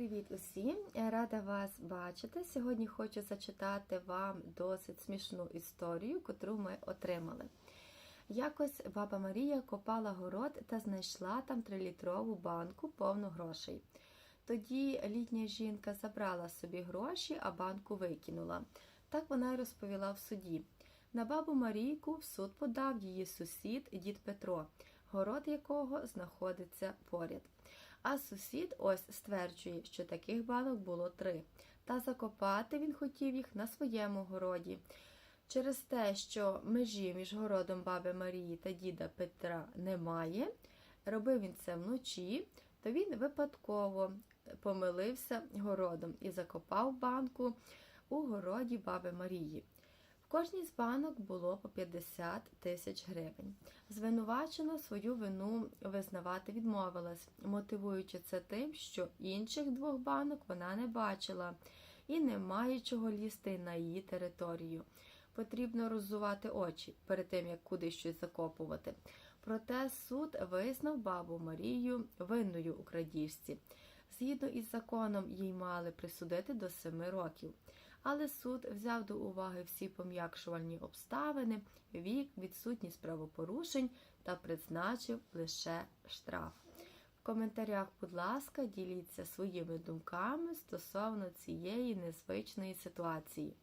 Привіт усім! Рада вас бачити. Сьогодні хочу зачитати вам досить смішну історію, котру ми отримали. Якось баба Марія копала город та знайшла там трилітрову банку повну грошей. Тоді літня жінка забрала собі гроші, а банку викинула. Так вона й розповіла в суді. На бабу Марійку в суд подав її сусід дід Петро, город якого знаходиться поряд. А сусід ось стверджує, що таких банок було три, та закопати він хотів їх на своєму городі. Через те, що межі між городом баби Марії та діда Петра немає, робив він це вночі, то він випадково помилився городом і закопав банку у городі баби Марії. Кожній з банок було по 50 тисяч гривень. Звинувачена свою вину визнавати відмовилась, мотивуючи це тим, що інших двох банок вона не бачила і не має чого лізти на її територію. Потрібно роззувати очі перед тим, як кудись щось закопувати. Проте суд визнав бабу Марію винною у крадіжці. Згідно із законом, їй мали присудити до 7 років. Але суд взяв до уваги всі пом'якшувальні обставини, вік, відсутність правопорушень та призначив лише штраф. В коментарях, будь ласка, діліться своїми думками стосовно цієї незвичної ситуації.